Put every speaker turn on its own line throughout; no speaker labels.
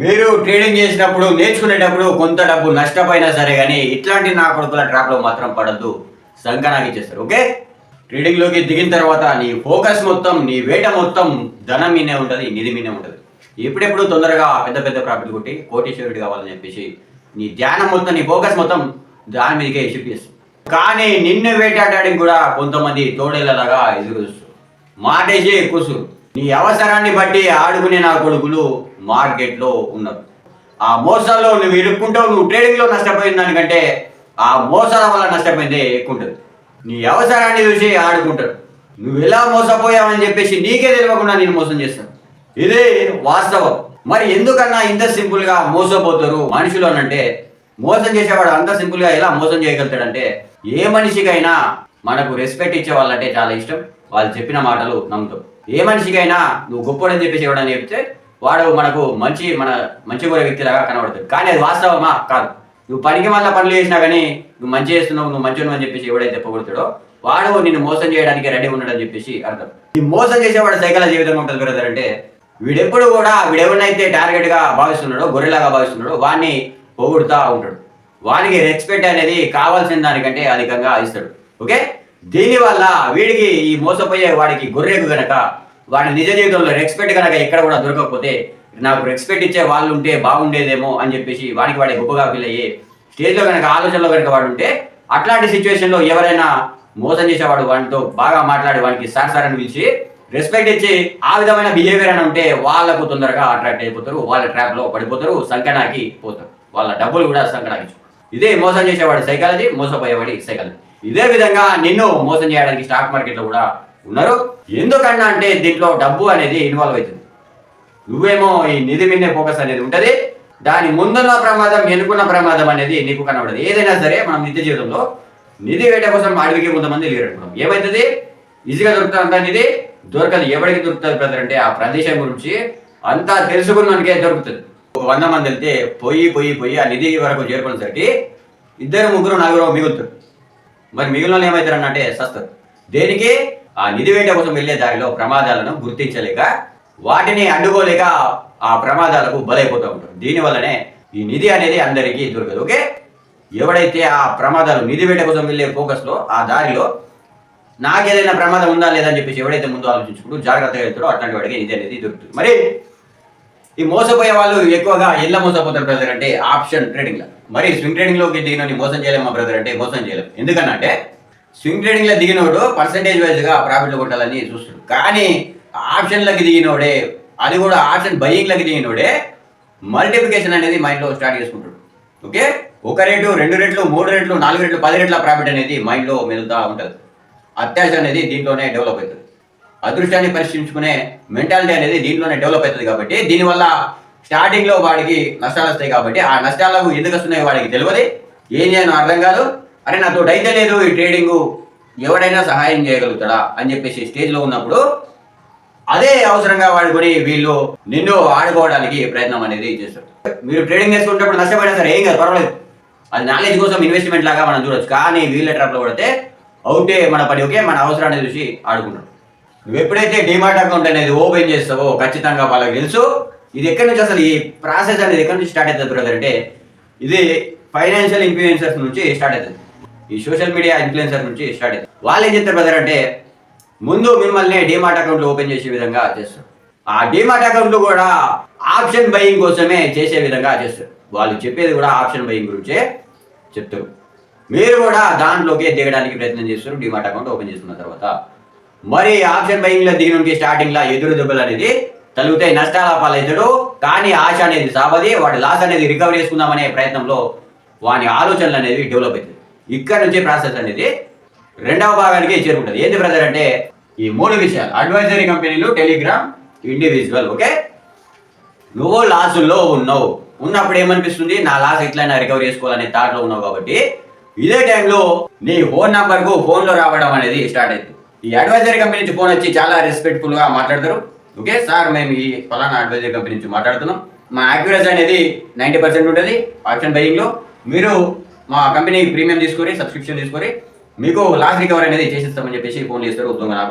మీరు ట్రేడింగ్ చేసినప్పుడు నేర్చుకునేటప్పుడు కొంత డబ్బు నష్టపోయినా సరే కానీ ఇట్లాంటి నా కొడుకుల ట్రాప్లో మాత్రం పడద్దు. సంకనాకి ఇచ్చేస్తారు ఓకే? ట్రేడింగ్లోకి దిగిన తర్వాత నీ ఫోకస్ మొత్తం నీ వేట మొత్తం ధనం మీనే ఉంటుంది నిధి మీనే ఉంటుంది. ఎప్పుడెప్పుడు తొందరగా పెద్ద పెద్ద ప్రాఫిట్ కొట్టి కోటీశ్వరుడు కావాలని చెప్పేసి నీ ధ్యానం మొత్తం నీ ఫోకస్ మొత్తం దాని మీదకే షిఫ్ట్ చేస్తుంది కానీ నిన్ను వేటాడడానికి కూడా కొంతమంది తోడేళ్ళలాగా ఎదురు చూస్తారు. మాటేసి కూసురు నీ అవసరాన్ని బట్టి ఆడుకునే నా కొడుకులు మార్కెట్లో ఉన్నారు. ఆ మోసాల్లో నువ్వు ఇరుక్కుంటావు నువ్వు ట్రేడింగ్లో నష్టపోయిన దానికంటే ఆ మోసాల వల్ల నష్టపోయిందే ఎక్కువ ఉంటుంది నీ అవసరాన్ని చూసి ఆడుకుంటారు. నువ్వు ఎలా మోసపోయావని చెప్పేసి నీకే తెలియకుండా నేను మోసం చేస్తాను. ఇదే వాస్తవం. మరి ఎందుకన్నా ఇంత సింపుల్గా మోసపోతారు మనుషులు అని అంటే మోసం చేసేవాడు అంత సింపుల్గా ఎలా మోసం చేయగలుగుతాడంటే ఏ మనిషికైనా మనకు రెస్పెక్ట్ ఇచ్చే వాళ్ళంటే చాలా ఇష్టం. వాళ్ళు చెప్పిన మాటలు నమ్ముతాం. ఏ మనిషికైనా నువ్వు గొప్పడని చెప్పేసి ఎవడని చెప్తే వాడు మనకు మంచి మన మంచి కూడా వ్యక్తిలాగా కనబడుతుంది కానీ అది వాస్తవమా? కాదు. నువ్వు పనికి మళ్ళీ పనులు చేసినా కానీ నువ్వు మంచి చేస్తున్నావు నువ్వు మంచి అని చెప్పేసి ఎవడైతే పొగుడుతాడో వాడు నిన్ను మోసం చేయడానికి రెడీ ఉన్నాడని చెప్పేసి అర్థం. ఈ మోసం చేసేవాడు సైకిల్ జీవితం ఉంటుంది బ్రదర్ అంటే వీడెప్పుడు కూడా వీడెవరినైతే టార్గెట్గా భావిస్తున్నాడో గొర్రెలాగా భావిస్తున్నాడో వాడిని పొగుడుతా ఉంటాడు. వానికి రెస్పెక్ట్ అనేది కావాల్సిన దానికంటే అధికంగా ఇస్తాడు. ఓకే? దీనివల్ల వీడికి ఈ మోసపోయే వాడికి గొర్రెకు గనక వాడి నిజ జీవితంలో రెస్పెక్ట్ కనుక ఎక్కడ కూడా దొరకకపోతే నాకు రెస్పెక్ట్ ఇచ్చే వాళ్ళు ఉంటే బాగుండేదేమో అని చెప్పేసి వాడికి వాడి గొప్పగా ఫీల్ అయ్యి స్టేజ్లో కనుక ఆలోచనలో కనుక వాడు ఉంటే అట్లాంటి సిచ్యువేషన్లో ఎవరైనా మోసం చేసేవాడు వాడితో బాగా మాట్లాడి వాడికి సార్ సార్ అని పిలిచి రెస్పెక్ట్ ఇచ్చి ఆ విధమైన బిహేవియర్ అని ఉంటే వాళ్ళకు తొందరగా అట్రాక్ట్ అయిపోతారు వాళ్ళ ట్రాప్లో పడిపోతారు సంకనాకి పోతారు. వాళ్ళ డబ్బులు కూడా సంకనాకి ఇదే మోసం చేసేవాడి సైకాలజీ మోసపోయేవాడి సైకాలజీ ఇదే విధంగా నిన్ను మోసం చేయడానికి స్టాక్ మార్కెట్లో కూడా ఉన్నారు. ఎందుకన్నా అంటే దీంట్లో డబ్బు అనేది ఇన్వాల్వ్ అవుతుంది. నువ్వేమో ఈ నిధి మిన్నే ఫోకస్ అనేది ఉంటుంది. దాని ముందున్న ప్రమాదం వెనుకున్న ప్రమాదం అనేది నీకు కనబడదు. ఏదైనా సరే మనం నిత్య జీవితంలో నిధి వేట కోసం అడవికి కొంతమంది లేరనుకున్నాం ఏమవుతుంది ఈజీగా దొరుకుతుంది అంత నిధి? దొరకదు. ఎవరికి దొరుకుతుంది బ్రదర్ అంటే ఆ ప్రదేశం గురించి అంతా తెలుసుకున్నానికే దొరుకుతుంది. వంద మంది వెళ్తే పోయి పోయి పోయి ఆ నిధి వరకు చేరుకునేసరికి ఇద్దరు ముగ్గురు నలుగురు మిగులుతారు. మరి మిగిలిన వాళ్ళు ఏమవుతారు అంటే దేనికి? ఆ నిధి వేట కోసం వెళ్ళే దారిలో ప్రమాదాలను గుర్తించలేక వాటిని అడ్డుకోలేక ఆ ప్రమాదాలకు బలైపోతూ ఉంటారు. దీనివల్లనే ఈ నిధి అనేది అందరికీ దొరకదు. ఓకే? ఎవడైతే ఆ ప్రమాదాలు నిధి వేట కోసం వెళ్ళే ఫోకస్లో ఆ దారిలో నాకేదైనా ప్రమాదం ఉందా లేదా అని చెప్పేసి ఎవడైతే ముందు ఆలోచించుకుంటూ జాగ్రత్తగా వెళ్తాడో అట్లాంటి వాడికి నిధి అనేది దొరుకుతుంది. మరి ఈ మోసపోయే వాళ్ళు ఎక్కువగా ఎల్ల మోసపోతారు ప్రజలంటే ఆప్షన్ ట్రేడింగ్లో మరి స్వింగ్ ట్రేడింగ్లోకి మోసం చేయలేము మా బ్రదర్ అంటే మోసం చేయలేము ఎందుకనంటే స్వింగ్ ట్రేడింగ్లో దిగినోడు పర్సంటేజ్ వైజ్గా ప్రాఫిట్ కొట్టాలని చూస్తాడు కానీ ఆప్షన్లకి దిగినోడే అది కూడా ఆప్షన్ బయింగ్ లకి దిగినోడే మల్టిప్లికేషన్ అనేది మైండ్లో స్టార్ట్ చేసుకుంటాడు. ఓకే ఒక రేటు రెండు రేట్లు మూడు రేట్లు నాలుగు రేట్లు పది రేట్ల ప్రాఫిట్ అనేది మైండ్లో ఉంటుంది. అత్యాశ అనేది దీంట్లోనే డెవలప్ అవుతుంది. అదృష్టాన్ని పరిశీలించుకునే మెంటాలిటీ అనేది దీంట్లోనే డెవలప్ అవుతుంది కాబట్టి దీనివల్ల స్టార్టింగ్లో వాడికి నష్టాలు వస్తాయి కాబట్టి ఆ నష్టాలకు ఎందుకు వస్తున్నాయి వాడికి తెలియదు. ఏం చేయను అర్థం కాదు. అరే నాతో అయితే లేదు ఈ ట్రేడింగ్ ఎవడైనా సహాయం చేయగలుగుతాడా అని చెప్పేసి స్టేజ్లో ఉన్నప్పుడు అదే అవసరంగా వాడుకొని వీళ్ళు నిన్ను ఆడుకోవడానికి ప్రయత్నం అనేది చేస్తారు. మీరు ట్రేడింగ్ చేసుకునేటప్పుడు నష్టపోయినా సరే ఏం కాదు పర్వాలేదు. అది నాలెడ్జ్ కోసం ఇన్వెస్ట్మెంట్ లాగా మనం చూడొచ్చు. కానీ వీళ్ళ ట్రాప్లో పడితే అవుటే మన పని ఓకే? మన అవసరాన్ని చూసి ఆడుకుంటాం నువ్వు ఎప్పుడైతే డిమార్ట్ అకౌంట్ అనేది ఓపెన్ చేస్తావో ఖచ్చితంగా వాళ్ళకి తెలుసు. ఇది ఎక్కడి నుంచి అసలు ఈ ప్రాసెస్ అనేది ఎక్కడి నుంచి స్టార్ట్ అవుతుంది బ్రదర్ అంటే ఇది ఫైనాన్షియల్ ఇన్ఫ్లుయెన్సర్స్ నుంచి స్టార్ట్ అవుతుంది. ఈ సోషల్ మీడియా ఇన్ఫ్లుయెన్సర్ నుంచి స్టార్ట్ అవుతుంది. వాళ్ళు ఏం చెప్తారు బ్రదర్ అంటే ముందు మిమ్మల్ని డిమార్ట్ అకౌంట్లు ఓపెన్ చేసే విధంగా చేస్తారు. ఆ డిమార్ట్ అకౌంట్లు కూడా ఆప్షన్ బయింగ్ కోసమే చేసే విధంగా చేస్తారు. వాళ్ళు చెప్పేది కూడా ఆప్షన్ బయింగ్ గురించే చెప్తారు. మీరు కూడా దాంట్లోకి దిగడానికి ప్రయత్నం చేస్తారు డిమార్ట్ అకౌంట్ ఓపెన్ చేసుకున్న తర్వాత. మరి ఆప్షన్ బయింగ్లో దిగిన ఎదురు దెబ్బలు అనేది కలిగితే నష్టాల పాలవుతాడు కానీ ఆశ అనేది సాబది వాడి లాస్ అనేది రికవర్ చేసుకుందామనే ప్రయత్నంలో వాని ఆలోచనలు అనేది డెవలప్ అవుతుంది ఇక్కడ నుంచి ప్రాసెస్ అనేది రెండవ భాగానికి చేరుకుంటుంది. ఏంటి బ్రదర్ అంటే ఈ మూడు విషయాలు. అడ్వైజరీ కంపెనీలు టెలిగ్రామ్ ఇండివిజువల్ ఓకే నువ్వు లాసుల్లో ఉన్నావు. ఉన్నప్పుడు ఏమనిపిస్తుంది? నా లాస్ ఎట్లయినా రికవర్ చేసుకోవాలనే థాట్లో ఉన్నావు కాబట్టి ఇదే టైంలో నీ ఫోన్ నంబర్కు ఫోన్లో రావడం అనేది స్టార్ట్ అయింది ఈ అడ్వైజరీ కంపెనీ నుంచి ఫోన్ వచ్చి చాలా రెస్పెక్ట్ఫుల్గా మాట్లాడతారు. ఓకే సార్ మేము ఈ ఫలానా అడ్వైజర్ కంపెనీ నుంచి మాట్లాడుతున్నాం. మా యాక్యురసీ అనేది నైంటీ పర్సెంట్ ఉంటుంది. ఆప్షన్ బయింగ్లో మీరు మా కంపెనీ ప్రీమియం తీసుకొని సబ్స్క్రిప్షన్ తీసుకొని మీకు లాస్ రికవర్ అనేది చేసిస్తామని చెప్పేసి ఫోన్ చేస్తారు దొంగ నా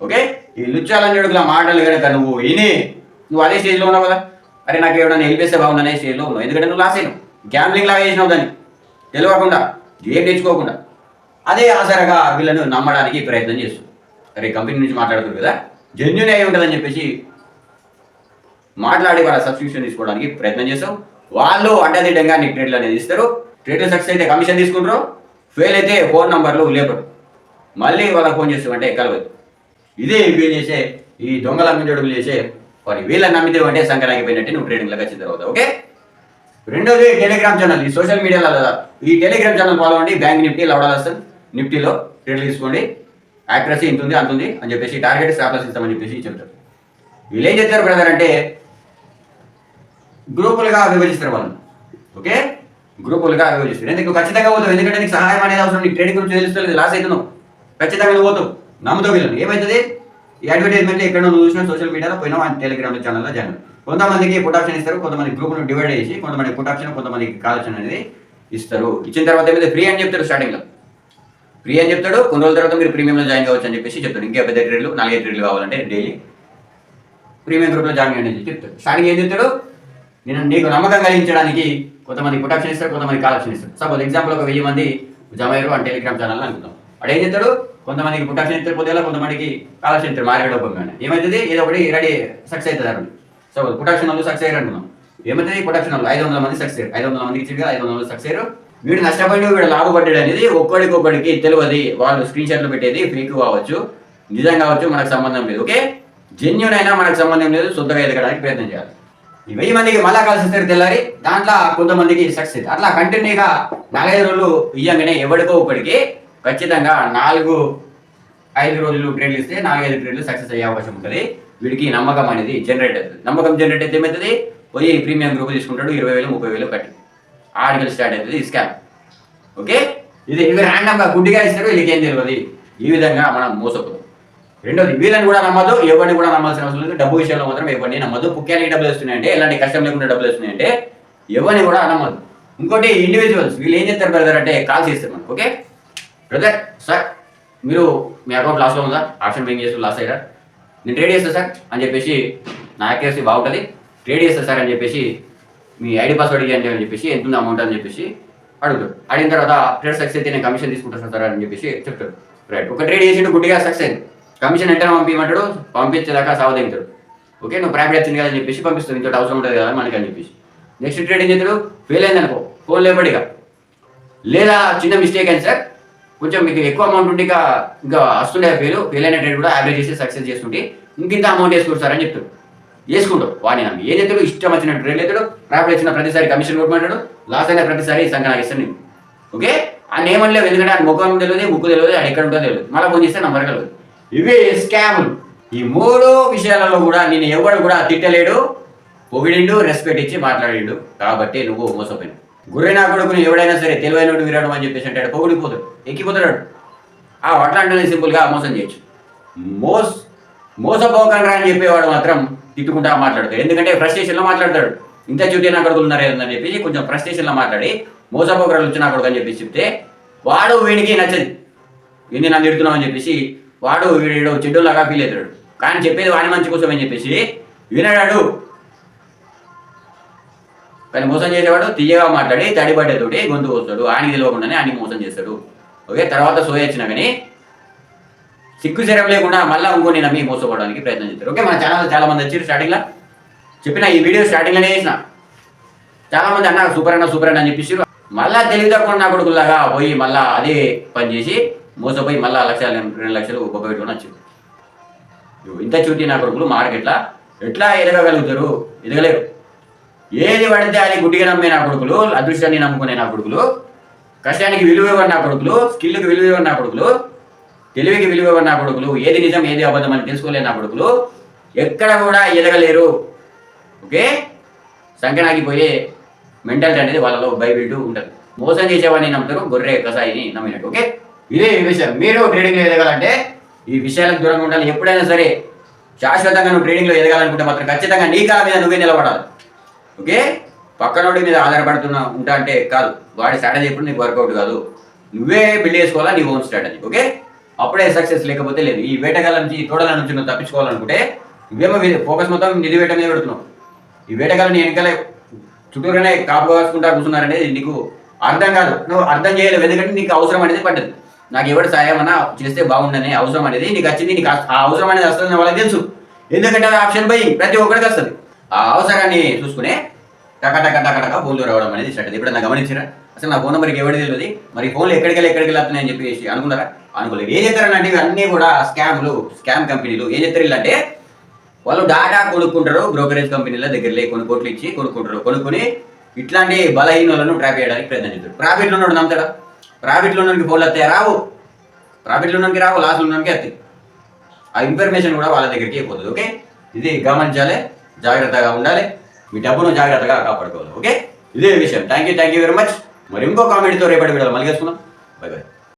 ఓకే ఈ లుచ్చాలన్నడుగుల మాటలు కనుక నువ్వు విని నువ్వు అదే స్టేజ్లో ఉన్నావు కదా? అరే నాకు ఏమైనా హెల్ప్ బాగుందనే స్టేజ్లో ఉన్నావు. ఎందుకంటే నువ్వు లాస్ అయినావు. గ్యాంబ్లింగ్ లాగా చేసినావు దాన్ని. తెలియకుండా ఏం నేర్చుకోకుండా అదే ఆసరగా వీళ్ళను నమ్మడానికి ప్రయత్నం చేస్తుంది. అరే కంపెనీ నుంచి మాట్లాడుతుంది కదా? జెన్యున్ అయి ఉంటుందని చెప్పేసి మాట్లాడి వాళ్ళ సబ్స్క్రిప్షన్ తీసుకోవడానికి ప్రయత్నం చేస్తాం. వాళ్ళు అడ్డదిడ్డంగా నీకు ట్రేడ్లు అనేది ఇస్తారు. ట్రేడ్ సక్సెస్ అయితే కమిషన్ తీసుకుంటారు. ఫెయిల్ అయితే ఫోన్ నంబర్లు లేపరు. మళ్ళీ వాళ్ళకి ఫోన్ చేస్తామంటే కలవదు ఇదే వీళ్ళు చేసే ఈ దొంగల అమ్మించడుగులు చేసే మరి వీళ్ళని నమ్మితే అంటే సంకరాగిపోయినట్టే నువ్వు ట్రేడింగ్ లెక్క చిత్రవుతావు ఓకే? రెండోది టెలిగ్రామ్ ఛానల్ ఈ సోషల్ మీడియాలో ఈ టెలిగ్రామ్ ఛానల్ ఫాలో అండి బ్యాంక్ నిఫ్టీ లవడాల్ నిఫ్టీలో ట్రేడ్లు తీసుకోండి. యాక్యురసీ ఇంత ఉంది అంత ఉంది అని చెప్పేసి టార్గెట్ స్టాప్లస్ ఇస్తామని చెప్పేసి చెప్తారు. వీళ్ళు ఏం చెప్తారు బ్రదర్ అంటే గ్రూపులుగా విభజిస్తారు వాళ్ళు ఓకే గ్రూపులుగా విభజిస్తారు. ఎందుకు? ఖచ్చితంగా పోతావు. ఎందుకంటే నీకు సహాయం అనేది అవసరం. నీకు ట్రేడింగ్ గురించి తెలుస్తుంది లాస్ అవుతున్నావు. ఖచ్చితంగా నువ్వు పోతావు. నమ్ముతావు వీళ్ళని. ఏమవుతుంది ఈ అడ్వర్టైజ్మెంట్ ఎక్కడ నువ్వు చూసినా సోషల్ మీడియాలో పోయినా టెలిగ్రామ్ ఛానల్లో జాయిన్ కొంతమందికి పుట్ ఆప్షన్ ఇస్తారు కొంతమంది గ్రూప్ను డివైడ్ చేసి కొంతమంది పుట్ ఆప్షన్ కొంతమందికి కాల్ ఆప్షన్ అనేది ఇస్తారు. ఇచ్చిన తర్వాత ఏమైతే ఫ్రీ అని చెప్తారు స్టార్టింగ్లో ఫ్రీ అని చెప్తాడు. కొన్ని రోజుల తర్వాత మీరు ప్రీమియంలో జాయిన్ కావచ్చు అని చెప్పేసి చెప్తాడు. ఇంకా పెద్ద ట్రేడ్లు నాలుగైదు ట్రేడ్లు కావాలంటే డైలీ ప్రీమియం గ్రూప్లో జాయిన్ చేయండి అని చెప్తాడు. స్టార్టింగ్ ఏం చెప్తాడు? నేను నీకు నమ్మకం కలిగించడానికి కొంతమంది పుట్ ఆప్షన్ ఇస్తాడు కొంతమంది కాల్ ఆప్షన్ ఇస్తాడు సపోజ్ ఎగ్జాంపుల్ ఒక వెయ్యి మంది జమ అయ్యారు అని టెలిగ్రామ్ ఛానల్ అనుకుందాం. వాడు ఏం చెప్తాడు? కొంతమందికి పుట్ ఆప్షన్ ఇస్తారు పొద్దుగా కొంతమందికి కాల్ ఆప్షన్ ఇస్తారు మార్కెట్ ఓపెన్ ఏమవుతుంది ఏదో ఒకటి రెడీ సక్సెస్ అవుతుంది సపోజ్ సో పుట్ ఆప్షన్ వాళ్ళు సక్సెస్ అయ్యారు అనుకుందాం. ఏమవుతుంది పుట్ ఆప్షన్ వాళ్ళు ఐదు వందల మంది సక్సెస్ ఐదు వందల మందికి ఇచ్చింది ఐదు వందల మంది సక్సెస్ వీడు నష్టపడి వీడు లాభపడ్డాడు అనేది ఒక్కడికి తెలియదు. వాళ్ళు స్క్రీన్ షాట్లు పెట్టేది ఫేక్ కావచ్చు నిజం కావచ్చు మనకు సంబంధం లేదు ఓకే? జెన్యున్ అయినా మనకు సంబంధం లేదు శుద్ధంగా ఎదగడానికి ప్రయత్నం చేయాలి. ఈ వెయ్యి మందికి మళ్ళా కలిసి వస్తారు తెల్లారి దాంట్లో కొంతమందికి సక్సెస్ అట్లా కంటిన్యూగా నాలుగైదు రోజులు ఇయ్యంగానే ఎవరికో ఒకడికి ఖచ్చితంగా నాలుగు ఐదు రోజులు ట్రేడ్లు ఇస్తే నాలుగైదు ట్రేడ్లు సక్సెస్ అయ్యే అవకాశం ఉంటుంది. వీడికి నమ్మకం అనేది జనరేట్ అవుతుంది. నమ్మకం జనరేట్ అయితే ఏమవుతుంది పోయి ప్రీమియం గ్రూప్ తీసుకుంటాడు ఇరవై వేలు ముప్పై వేలు కట్టి. ఆర్టికల్ స్టార్ట్ అవుతుంది ఈ స్కామ్ ఓకే? ఇది ఇవి ర్యాండమ్గా గుడ్డిగా ఇస్తారు వీళ్ళకి ఏం తెలియదు. ఈ విధంగా మనం మోసపోతాం. రెండోది వీళ్ళని కూడా నమ్మదు ఎవరిని కూడా నమ్మాల్సిన అవసరం లేదు. డబ్బు విషయంలో మాత్రం ఎవరిని నమ్మదు పుక్యానికి డబ్బులు వస్తున్నాయంటే ఎలాంటి కష్టం లేకుండా డబ్బులు వస్తున్నాయంటే ఎవరిని కూడా నమ్మదు ఇంకోటి ఇండివిజువల్స్ వీళ్ళు ఏం చేస్తారు బ్రదర్ అంటే కాల్ చేస్తారు మనకు ఓకే? బ్రదర్ సార్ మీరు మీ అకౌంట్ లాస్లో ఉందా? ఆప్షన్ బేయింగ్ చేస్తూ లాస్ అయ్యారా? నేను ట్రేడ్ చేస్తాను సార్ అని చెప్పేసి నా యాక్యురసీ బాగుంటుంది. ట్రేడ్ చేస్తాను సార్ అని చెప్పేసి మీ ఐడి పాస్వర్డ్ ఇవ్వండి అని చెప్పేసి ఎంత ఉంది అమౌంట్ అని చెప్పేసి అడుగుతాడు. అడిగిన తర్వాత ట్రేడ్ సక్సెస్ అయితే నేను కమిషన్ తీసుకుంటాను సార్ అని చెప్పేసి చెప్తాడు. రైట్ ఒక ట్రేడ్ చేసిండు గుడ్డిగా సక్సెస్ అయింది. కమిషన్ వెంటనే పంపించమంటాడు పంపించేదాకా సావదింటాడు ఓకే నువ్వు ప్రాఫిట్ వచ్చింది కదా అని చెప్పేసి పంపిస్తుంది ఇంత అవసరం ఉంటుంది కదా మనకి అని చెప్పేసి. నెక్స్ట్ ట్రేడ్ ఏం చేస్తాడు? ఫెయిల్ అయింది అనుకో ఫోన్ లేబడిగా లేదా చిన్న మిస్టేక్ అయింది సార్ కొంచెం మీకు ఎక్కువ అమౌంట్ ఉంటే ఇంకా ఇంకా వస్తుండే ఫెయిల్ ఫెయిల్ అయిన ట్రేడ్ కూడా యావరేజ్ చేసి సక్సెస్ చేసుకుంటే ఇంకింత అమౌంట్ వేసుకోరు సార్ అని చెప్తాడు. వేసుకుంటావు వాడిని నమ్మి. ఏం చెప్తాడు ఇష్టం వచ్చినట్టు ట్రేడ్ అవుతాడు ప్రాఫిట్ వచ్చిన ప్రతిసారి కమిషన్ కొట్టుకుంటాడు. లాస్ అయిన ప్రతిసారి సంఘ ఇస్తాను నేను ఓకే? ఆ నేమని ఎందుకంటే ఆ ముఖం తెలియదు ముక్కు తెలియదు అది ఎక్కడ ఉంటుందో తెలియదు. మళ్ళీ ఫోన్ చేస్తే నంబర్ కలదు. ఇవే స్కాములు ఈ మూడు విషయాలలో కూడా నేను ఎవడు కూడా తిట్టలేడు. పొగిడిండు రెస్పెక్ట్ ఇచ్చి మాట్లాడిండు. కాబట్టి నువ్వు మోసపోయినావు. గుర్రెనా కొడుకుని ఎవడైనా సరే తెలివైనడు విరాడు అని చెప్పేసి అంటాడు. పొగిడిపోతాడు. ఎక్కిపోతాడు. ఆ అట్లాంటి సింపుల్గా మోసం చేయొచ్చు. మోస్ మోసపోకండ్రా అని చెప్పేవాడు మాత్రం తిట్టుకుంటా మాట్లాడతాడు. ఎందుకంటే ఫ్రస్ట్రేషన్లో మాట్లాడతాడు. ఇంత చుట్టూ నా కొడుకులు ఉన్నారు అని చెప్పేసి కొంచెం ఫ్రస్ట్రేషన్లో మాట్లాడి మోసపోకరాలు వచ్చి నా కొడుకు అని చెప్పేసి చెప్తే వాడు వీడికి నచ్చదు. ఏంది నన్ను తిడుతున్నావు? అని చెప్పేసి వాడు వీడు చెడ్డులాగా ఫీల్ అవుతాడు. కానీ చెప్పేది వాడి మంచి కోసం అని చెప్పేసి వినడాడు. కానీ మోసం చేసేవాడు తీయగా మాట్లాడి తడిబడ్డతోటి గొంతు వస్తాడు ఆయనకి తెలియకుండానే ఆయన మోసం చేస్తాడు. ఓకే? తర్వాత సోయ వచ్చినా కానీ సిగ్గు శరం లేకుండా మళ్ళీ ఇంకో నమ్మి మోసపోవడానికి ప్రయత్నం చేస్తారు. ఓకే మన ఛానల్ చాలా మంది వచ్చారు స్టార్టింగ్లో. చెప్పిన ఈ వీడియో స్టార్టింగ్లోనే చేసిన. చాలా మంది అన్నారు సూపర్ అన్న సూపర్ అన్న అని చెప్పేసి. మళ్ళా తెలివి తక్కువ నా కొడుకులాగా పోయి మళ్ళా అదే పని చేసి మోసపోయి మళ్ళా లక్షలు రెండు లక్షలు గొప్ప పెట్టుకొని వచ్చింది ఇంత చూటి నా కొడుకులు మార్కెట్లా ఎట్లా ఎదగగలుగుతారు? ఎదగలేరు. ఏది పడితే అది గుడ్డిగా నమ్మే నా కొడుకులు అదృష్టాన్ని నమ్ముకునే నా కొడుకులు కష్టానికి విలువ ఇవ్వని నా కొడుకులు స్కిల్కి విలువ ఇవ్వని నా కొడుకులు తెలివికి విలువ నా కొడుకులు ఏది నిజం ఏది అబద్ధం అని తెలుసుకోలేని నా కొడుకులు ఎక్కడ కూడా ఎదగలేరు. ఓకే? సంకనాకి పోయే మెంటాలిటీ అనేది వాళ్ళలో బైబిల్ ఉంటుంది. మోసం చేసేవాడిని నమ్ముతారు గొర్రె కసాయిని నమ్మినట్టు ఓకే? ఇదే విషయం. మీరు ట్రేడింగ్లో ఎదగాలంటే ఈ విషయాలకు దూరంగా ఉండాలి. ఎప్పుడైనా సరే శాశ్వతంగా నువ్వు ట్రేడింగ్లో ఎదగాలనుకుంటే మాత్రం ఖచ్చితంగా నీ కాల మీద నువ్వే నిలబడాలి. ఓకే? పక్కనోడి మీద ఆధారపడుతున్నా ఉంటా అంటే కాదు. వాడి స్ట్రాటజీ ఎప్పుడు నీకు వర్కౌట్ కాదు. నువ్వే బిల్డ్ చేసుకోవాలా నీ ఓన్ స్ట్రాటజీ ఓకే? అప్పుడే సక్సెస్ లేకపోతే లేదు. ఈ వేటగాల నుంచి ఈ తోడల నుంచి నువ్వు తప్పించుకోవాలనుకుంటే ఇవేమో ఫోకస్ మొత్తం నిధి వేట మీద పెడుతున్నావు. ఈ వేటగాళ్ళని వెనకాల చుట్టూరుగానే కాపు కాసుకుంటా కూర్చున్నారనేది నీకు అర్థం కాదు. నువ్వు అర్థం చేయలేవు. ఎందుకంటే నీకు అవసరం అనేది పడ్డది. నాకు ఎవరి సాయం అన్నా చేస్తే బాగుండని అవసరం అనేది నీకు వచ్చింది. నీకు ఆ అవసరం అనేది వస్తుంది వాళ్ళకి తెలుసు. ఎందుకంటే అది ఆప్షన్ పోయి ప్రతి ఒక్కరికి వస్తుంది. ఆ అవసరాన్ని చూసుకునే టక టక టక టక ఫోన్లు రావడం అనేది స్టార్ట్ ఇప్పుడు నాకు గమనించారా? అసలు నా ఫోన్ నెంబర్కి ఎవరికి తెలియదు మరి ఫోన్లు ఎక్కడికి వెళ్ళి ఎక్కడికి వెళ్తున్నాయని చెప్పేసి అనుకున్నారా? అనుకోలేదు. ఏం చేస్తారనంటే అన్నీ కూడా స్కామ్లు స్కామ్ కంపెనీలు. ఏం చేస్తారు అంటే వాళ్ళు డాటా కొనుక్కుంటారు బ్రోకరేజ్ కంపెనీల దగ్గరలే కొన్ని కోట్లు ఇచ్చి కొనుక్కుంటారు. కొనుక్కొని ఇట్లాంటి బలహీనులను ట్రాప్ చేయడానికి ప్రయత్నం చేస్తారు. ప్రాఫిట్లో ఉన్నాడు నమ్ముతాడా? ప్రాఫిట్లో ఉన్నకి ఫోన్లు వస్తాయి? రావు. ప్రాఫిట్లో ఉన్నకి రావు లాస్లో ఉన్నకి వస్తాయి. ఆ ఇన్ఫర్మేషన్ కూడా వాళ్ళ దగ్గరికి పోతుంది ఓకే ఇది గమనించాలి జాగ్రత్తగా ఉండాలి. మీ డబ్బును జాగ్రత్తగా కాపాడుకోవాలి ఓకే? ఇదే విషయం. Thank you thank you very much మరి ఇంకో కామెంట్తో రేపటి వీడియోలో మళ్ళీ కలుసుకుందాం. By by